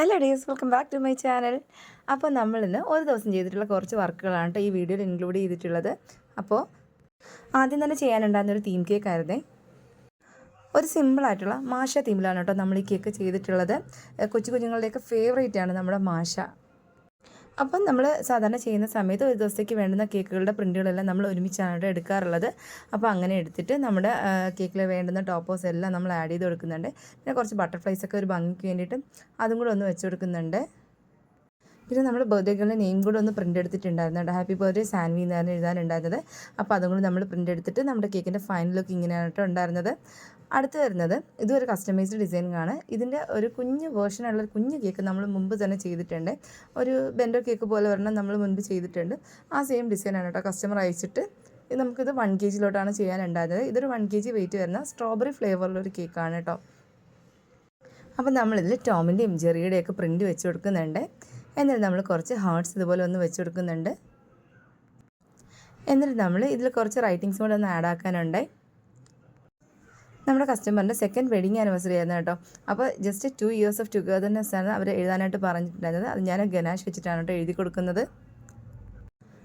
Hello dears welcome back to my channel. അപ്പോൾ നമ്മൾ ഇന്ന് ഒരു ദിവസം ചെയ്തിട്ടുള്ള കുറച്ച് വർക്കുകളാണ് കേട്ടോ ഈ വീഡിയോയിൽ ഇൻക്ലൂഡ് ചെയ്തിട്ടുള്ളത്. അപ്പോൾ ആദ്യം തന്നെ ചെയ്യാനുണ്ടായിരുന്ന ഒരു തീം കേക്ക് ആയിരുന്നേ. ഒരു സിമ്പിളായിട്ടുള്ള മാഷ തീമിലാണ് കേട്ടോ നമ്മൾ ഈ കേക്ക് ചെയ്തിട്ടുള്ളത്. കൊച്ചു കുഞ്ഞുങ്ങളുടെയൊക്കെ ഫേവറേറ്റ് ആണ് നമ്മുടെ മാഷ. അപ്പം നമ്മൾ സാധാരണ ചെയ്യുന്ന സമയത്ത് ഒരു ദിവസത്തേക്ക് വേണ്ടുന്ന കേക്കുകളുടെ പ്രിന്റുകളെല്ലാം നമ്മൾ ഒരുമിച്ചാണ് എടുക്കാറുള്ളത്. അപ്പോൾ അങ്ങനെ എടുത്തിട്ട് നമ്മുടെ കേക്കിൽ വേണ്ടുന്ന ടോപ്പേഴ്സ് എല്ലാം നമ്മൾ ആഡ് ചെയ്ത് കൊടുക്കുന്നുണ്ട്. പിന്നെ കുറച്ച് ബട്ടർഫ്ലൈസ് ഒക്കെ ഒരു ഭംഗിക്ക് വേണ്ടിയിട്ട് അതും കൂടെ ഒന്ന് വെച്ച് കൊടുക്കുന്നുണ്ട്. പിന്നെ നമ്മൾ ബർത്ത്ഡേകളുടെ നെയിം കൂടെ ഒന്ന് പ്രിന്റ് എടുത്തിട്ടുണ്ടായിരുന്നു ഹാപ്പി ബർത്ത്ഡേ സാൻവി എന്നായിരുന്നു എഴുതാനുണ്ടായിരുന്നത്. അപ്പോൾ അതും കൂടി നമ്മൾ പ്രിന്റ് എടുത്തിട്ട് നമ്മുടെ കേക്കിന്റെ ഫൈനൽ ലുക്ക് ഇങ്ങനെയാണ് ഉണ്ടായിരുന്നത്. അടുത്ത് വരുന്നത് ഒരു കസ്റ്റമൈസ്ഡ് ഡിസൈനിങ്ങാണ് ഇതിന്റെ ഒരു കുഞ്ഞ് വേർഷനുള്ള ഒരു കുഞ്ഞ് കേക്ക് നമ്മൾ മുമ്പ് തന്നെ ചെയ്തിട്ടുണ്ട്. ഒരു ബെൻഡോ കേക്ക് പോലെ ഒരെണ്ണം നമ്മൾ മുൻപ് ചെയ്തിട്ടുണ്ട്. ആ സെയിം ഡിസൈനാണ് കേട്ടോ കസ്റ്റമർ അയച്ചിട്ട്. ഇത് നമുക്കിത് വൺ കെ ജിയിലോട്ടാണ് ചെയ്യാനുണ്ടായിരുന്നത്. ഇതൊരു വൺ കെ ജി വെയിറ്റ് വരുന്ന സ്ട്രോബെറി ഫ്ലേവറിലൊരു കേക്കാണ് കേട്ടോ. അപ്പം നമ്മളിതിൽ ടോമിന്റെയും ജെറിയുടെയൊക്കെ പ്രിന്റ് വെച്ച് കൊടുക്കുന്നുണ്ട്. എന്നിട്ട് നമ്മൾ കുറച്ച് ഹാർട്സ് ഇതുപോലെ ഒന്ന് വെച്ച് കൊടുക്കുന്നുണ്ട്. എന്നിട്ട് നമ്മൾ ഇതിൽ കുറച്ച് റൈറ്റിങ്സ് കൂടെ ഒന്ന് ആഡ് ആക്കാനുണ്ട്. നമ്മുടെ കസ്റ്റമറിന്റെ സെക്കൻഡ് വെഡിങ് ആനിവേഴ്സറി ആയിരുന്നു കേട്ടോ. അപ്പോൾ just two years of togetherness ആണ് അവർ എഴുതാനായിട്ട് പറഞ്ഞിട്ടുണ്ടായിരുന്നത്. അത് ഞാൻ ഗനാഷ് വെച്ചിട്ടാണ് കേട്ടോ എഴുതി കൊടുക്കുന്നത്.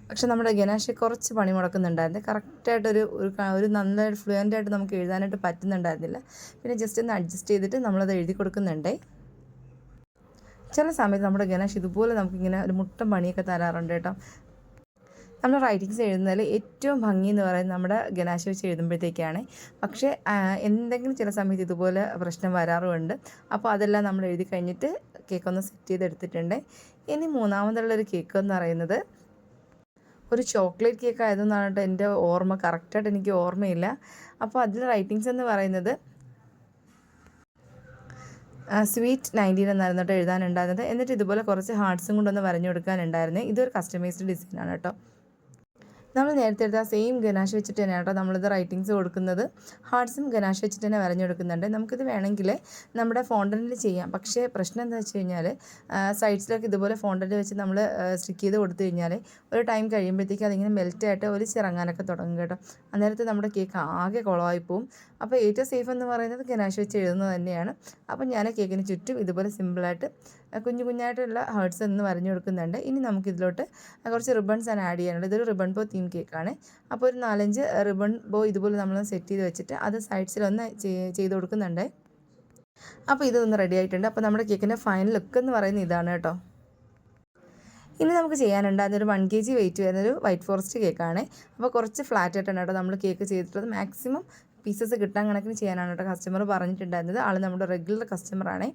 പക്ഷെ നമ്മുടെ ഗനാഷ് കുറച്ച് പണി മുടക്കുന്നുണ്ടായിരുന്നു. കറക്റ്റായിട്ടൊരു ഒരു ഒരു നല്ല ഫ്ലുവന്റ് ആയിട്ട് നമുക്ക് എഴുതാനായിട്ട് പറ്റുന്നുണ്ടായിരുന്നില്ല. പിന്നെ ജസ്റ്റ് ഒന്ന് അഡ്ജസ്റ്റ് ചെയ്തിട്ട് നമ്മളത് എഴുതി കൊടുക്കുന്നുണ്ടേ. ചില സമയത്ത് നമ്മുടെ ഗണേഷ് ഇതുപോലെ നമുക്കിങ്ങനെ ഒരു മുട്ടം പണിയൊക്കെ തരാറുണ്ട് കേട്ടോ. നമ്മൾ റൈറ്റിങ്സ് എഴുതുന്നതിൽ ഏറ്റവും ഭംഗി എന്ന് പറയുന്നത് നമ്മുടെ ഗനാശ വെച്ച് എഴുതുമ്പോഴത്തേക്കാണ്. പക്ഷേ എന്തെങ്കിലും ചില സമയത്ത് ഇതുപോലെ പ്രശ്നം വരാറുമുണ്ട് അപ്പോൾ അതെല്ലാം നമ്മൾ എഴുതി കഴിഞ്ഞിട്ട് കേക്കൊന്ന് സെറ്റ് ചെയ്തെടുത്തിട്ടുണ്ട്. ഇനി മൂന്നാമതുള്ളൊരു കേക്ക് എന്ന് പറയുന്നത് ഒരു ചോക്ലേറ്റ് കേക്ക് ആയതെന്നാണ് കേട്ടോ എന്റെ ഓർമ്മ കറക്റ്റായിട്ട് എനിക്ക് ഓർമ്മയില്ല. അപ്പോൾ അതിൽ റൈറ്റിങ്സ് എന്ന് പറയുന്നത് സ്വീറ്റ് നയന്റീൻ എന്നായിരുന്നു കേട്ടോ എഴുതാനുണ്ടായിരുന്നത്. എന്നിട്ട് ഇതുപോലെ കുറച്ച് ഹാർട്സും കൊണ്ടൊന്ന് വരഞ്ഞു കൊടുക്കാനുണ്ടായിരുന്നു. ഇതൊരു കസ്റ്റമൈസ്ഡ് ഡിസൈനാണ് കേട്ടോ. നമ്മൾ നേരത്തെ എടുത്ത സെയിം ഗനാഷ് വെച്ചിട്ട് തന്നെയാണ് കേട്ടോ നമ്മളിത് റൈറ്റിങ്സ് കൊടുക്കുന്നത്. ഹാർട്സും ഗനാഷ് വെച്ചിട്ട് തന്നെ വരഞ്ഞു കൊടുക്കുന്നുണ്ട് നമുക്കിത് വേണമെങ്കിൽ നമ്മുടെ ഫോണ്ടന്റിൽ ചെയ്യാം. പക്ഷേ പ്രശ്നം എന്താ വെച്ച് കഴിഞ്ഞാൽ സൈഡ്സിലൊക്കെ ഇതുപോലെ ഫോണ്ടന്റ് വെച്ച് നമ്മൾ സ്റ്റിക്ക് ചെയ്ത് കൊടുത്തു കഴിഞ്ഞാൽ ഒരു ടൈം കഴിയുമ്പോഴത്തേക്ക് അതിങ്ങനെ മെൽറ്റായിട്ട് ഒരു ചിറങ്ങാനൊക്കെ തുടങ്ങും കേട്ടോ. അന്നേരത്ത് നമ്മുടെ കേക്ക് ആകെ കുളമായി പോവും. അപ്പോൾ ഏറ്റവും സേഫ് എന്ന് പറയുന്നത് ഗനാഷ് വെച്ച് എഴുതുന്നത് തന്നെയാണ്. അപ്പോൾ ഞാൻ കേക്കിന് ചുറ്റും ഇതുപോലെ സിമ്പിളായിട്ട് കുഞ്ഞു കുഞ്ഞായിട്ടുള്ള ഹേർട്സ് എന്ന് പറഞ്ഞു കൊടുക്കുന്നുണ്ട്. ഇനി നമുക്ക് ഇതിലോട്ട് കുറച്ച് റിബൺസ് ആണ് ആഡ് ചെയ്യാനുള്ളത്. ഇതൊരു റിബൺ ബോ തീം കേക്കാണ്. അപ്പോൾ ഒരു നാലഞ്ച് റിബൺ ബോ ഇതുപോലെ നമ്മൾ സെറ്റ് ചെയ്ത് വെച്ചിട്ട് അത് സൈഡ്സിലൊന്ന് ചെയ്ത് കൊടുക്കുന്നുണ്ട്. അപ്പോൾ ഇതൊന്ന് റെഡി ആയിട്ടുണ്ട്. അപ്പോൾ നമ്മുടെ കേക്കിന്റെ ഫൈനൽ ലുക്ക് എന്ന് പറയുന്നത് ഇതാണ് കേട്ടോ. ഇനി നമുക്ക് ചെയ്യാനുണ്ട്. ഒരു വൺ കെ ജി വെയിറ്റ് വരുന്നൊരു വൈറ്റ് ഫോറസ്റ്റ് കേക്കാണ് അപ്പോൾ കുറച്ച് ഫ്ലാറ്റ് ആയിട്ടാണ് കേട്ടോ നമ്മൾ കേക്ക് ചെയ്തിട്ടുള്ളത്. മാക്സിമം പീസസ് കിട്ടാൻ കണക്കിന് ചെയ്യാനാണ് കേട്ടോ കസ്റ്റമർ പറഞ്ഞിട്ടുണ്ടായിരുന്നത്. ആൾ നമ്മുടെ റെഗുലർ കസ്റ്റമറാണേ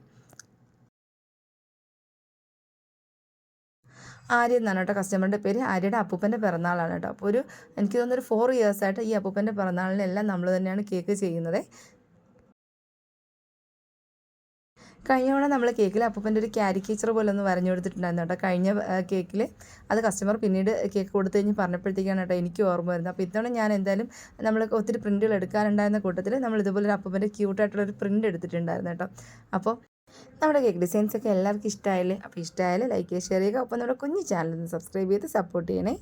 ആര്യ എന്നാണ് കേട്ടോ. കസ്റ്റമറിന്റെ പേര് ആര്യയുടെ അപ്പൂപ്പന്റെ പിറന്നാളാണ് കേട്ടോ. അപ്പോൾ ഒരു എനിക്ക് തോന്നുന്നു ഒരു ഫോർ ഇയേഴ്സായിട്ട് ഈ അപ്പൂപ്പന്റെ പിറന്നാളിനെല്ലാം നമ്മൾ തന്നെയാണ് കേക്ക് ചെയ്യുന്നത്. കഴിഞ്ഞ തവണ നമ്മൾ കേക്കിൽ അപ്പൂപ്പന്റെ ഒരു കാരിക്കേച്ചർ പോലെ ഒന്ന് വരഞ്ഞു കൊടുത്തിട്ടുണ്ടായിരുന്നു കേട്ടോ. കഴിഞ്ഞ കേക്കിൽ അത് കസ്റ്റമർ പിന്നീട് കേക്ക് കൊടുത്തു കഴിഞ്ഞ് പറഞ്ഞപ്പോഴത്തേക്കാണ് കേട്ടോ എനിക്ക് ഓർമ്മ വരുന്നത്. അപ്പോൾ ഇത്തവണ ഞാൻ എന്തായാലും നമ്മൾ ഒത്തിരി പ്രിന്റുകൾ എടുക്കാനുണ്ടായിരുന്ന കൂട്ടത്തിൽ നമ്മൾ ഇതുപോലെ ഒരു അപ്പൂപ്പന്റെ ക്യൂട്ടായിട്ടുള്ളൊരു പ്രിന്റ് എടുത്തിട്ടുണ്ടായിരുന്നു കേട്ടോ. അപ്പോൾ നമ്മുടെ കേക്ക് ഡിസൈൻസ് ഒക്കെ എല്ലാവർക്കും ഇഷ്ടമായില്ലേ അപ്പോൾ ഇഷ്ടമായാലും ലൈക്ക് ചെയ്യുക ഷെയർ ചെയ്യുക. ഒപ്പം നമ്മുടെ കുഞ്ഞു ചാനൽ സബ്സ്ക്രൈബ് ചെയ്ത് സപ്പോർട്ട് ചെയ്യണേ.